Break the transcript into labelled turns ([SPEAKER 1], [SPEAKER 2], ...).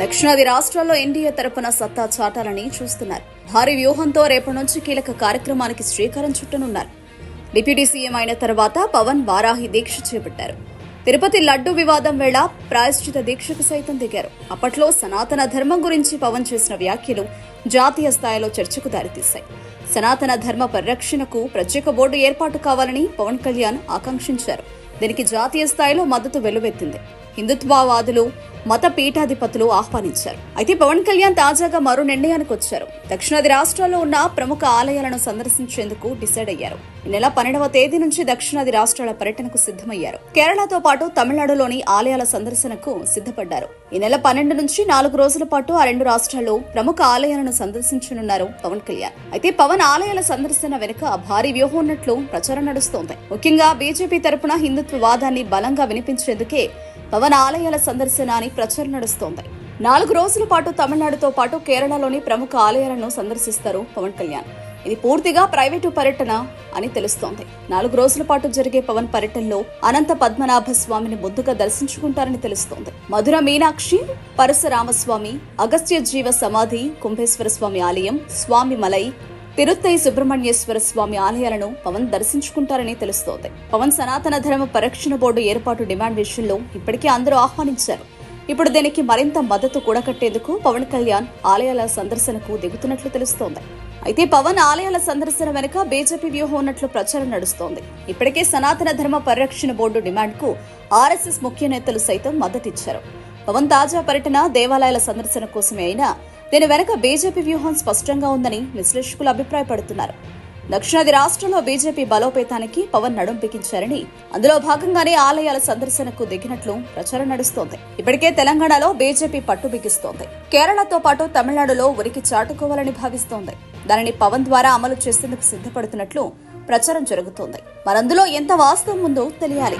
[SPEAKER 1] దక్షిణాది రాష్ట్రాల్లో ఎన్డీఏ తరపున సత్తా చాటాలని చూస్తున్నారు. భారీ వ్యూహంతో రేపటి నుంచి కీలక కార్యక్రమానికి శ్రీకారం చుట్టనున్నారు. డిప్యూటీ సీఎం అయిన తర్వాత పవన్ వారాహి దీక్ష చేపట్టారు. తిరుపతి లడ్డు వివాదం వేళ ప్రాయశ్చిత దీక్షకు సైతం దిగారు. అప్పట్లో సనాతన ధర్మం గురించి పవన్ చేసిన వ్యాఖ్యలు జాతీయ స్థాయిలో చర్చకు దారితీశాయి. సనాతన ధర్మ పరిరక్షణకు ప్రత్యేక బోర్డు ఏర్పాటు కావాలని పవన్ కళ్యాణ్ ఆకాంక్షించారు. దీనికి జాతీయ స్థాయిలో మద్దతు వెలువెత్తింది. హిందుత్వవాదులు మత పీఠాధిపతులు ఆహ్వానించారు. అయితే పవన్ కళ్యాణ్ తాజాగా మరో నిర్ణయానికి వచ్చారు. దక్షిణాది రాష్ట్రాల్లో ఉన్న ప్రముఖ ఆలయాలను సందర్శించేందుకు డిసైడ్ అయ్యారు. ఈ నెల పన్నెండవ తేదీ నుంచి దక్షిణాది రాష్ట్రాల పర్యటనకు సిద్ధమయ్యారు. కేరళతో పాటు తమిళనాడులోని ఆలయాల సందర్శనకు సిద్ధపడ్డారు. ఈ నెల పన్నెండు నుంచి నాలుగు రోజుల పాటు ఆ రెండు రాష్ట్రాల్లో ప్రముఖ ఆలయాలను సందర్శించనున్నారు పవన్ కళ్యాణ్. అయితే పవన్ ఆలయాల సందర్శన వెనుక భారీ వ్యూహం ఉన్నట్లు ప్రచారం నడుస్తోంది. ముఖ్యంగా బీజేపీ తరపున హిందుత్వ వాదాన్ని బలంగా వినిపించేందుకే పవన్ ఆలయాల సందర్శన అని ప్రచారం నడుస్తోంది. నాలుగు రోజుల పాటు తమిళనాడుతో పాటు కేరళలోని ప్రముఖ ఆలయాలను సందర్శిస్తారు పవన్ కళ్యాణ్. ఇది పూర్తిగా ప్రైవేటు పర్యటన అని తెలుస్తోంది. నాలుగు రోజుల పాటు జరిగే పవన్ పర్యటనలో అనంత పద్మనాభ స్వామిని ముందుగా దర్శించుకుంటారని తెలుస్తోంది. మధుర మీనాక్షి పరశురామస్వామి అగస్త్య జీవ సమాధి కుంభేశ్వర స్వామి ఆలయం స్వామి మలై తిరుత్తై సుబ్రహ్మణ్యేశ్వర స్వామి ఆలయాలను పవన్ దర్శించుకుంటారని తెలుస్తోంది. పవన్ సనాతన ధర్మ పరిరక్షణ బోర్డు ఏర్పాటు డిమాండ్ విషయంలో ఇప్పటికే అందరూ ఆహ్వానించారు. ఇప్పుడు దీనికి మరింత మద్దతు కూడగట్టేందుకు పవన్ కళ్యాణ్ ఆలయాల సందర్శనకు దిగుతున్నట్లు తెలుస్తోంది. అయితే పవన్ ఆలయాల సందర్శన వెనుక బీజేపీ వ్యూహం ఉన్నట్లు ప్రచారం నడుస్తోంది. ఇప్పటికే సనాతన ధర్మ పరిరక్షణ బోర్డు డిమాండ్కు ఆర్ఎస్ఎస్ ముఖ్య నేతలు సైతం మద్దతిచ్చారు. పవన్ తాజా పర్యటన దేవాలయాల సందర్శన కోసమే అయినా దీని వెనక బీజేపీ వ్యూహం స్పష్టంగా ఉందని విశ్లేషకులు అభిప్రాయపడుతున్నారు. దక్షిణాది రాష్ట్రంలో బీజేపీ బలోపేతానికి పవన్ నడుం బిగించారని అందులో భాగంగానే ఆలయాల సందర్శనకు దిగినట్లు ప్రచారం నడుస్తోంది. ఇప్పటికే తెలంగాణలో బీజేపీ పట్టు బిగిస్తోంది. కేరళతో పాటు తమిళనాడులో ఉరికి చాటుకోవాలని భావిస్తోంది. దానిని పవన్ ద్వారా అమలు చేసేందుకు సిద్ధపడుతున్నట్లు ప్రచారం జరుగుతోంది. మరందులో ఎంత వాస్తవం ఉందో తెలియాలి.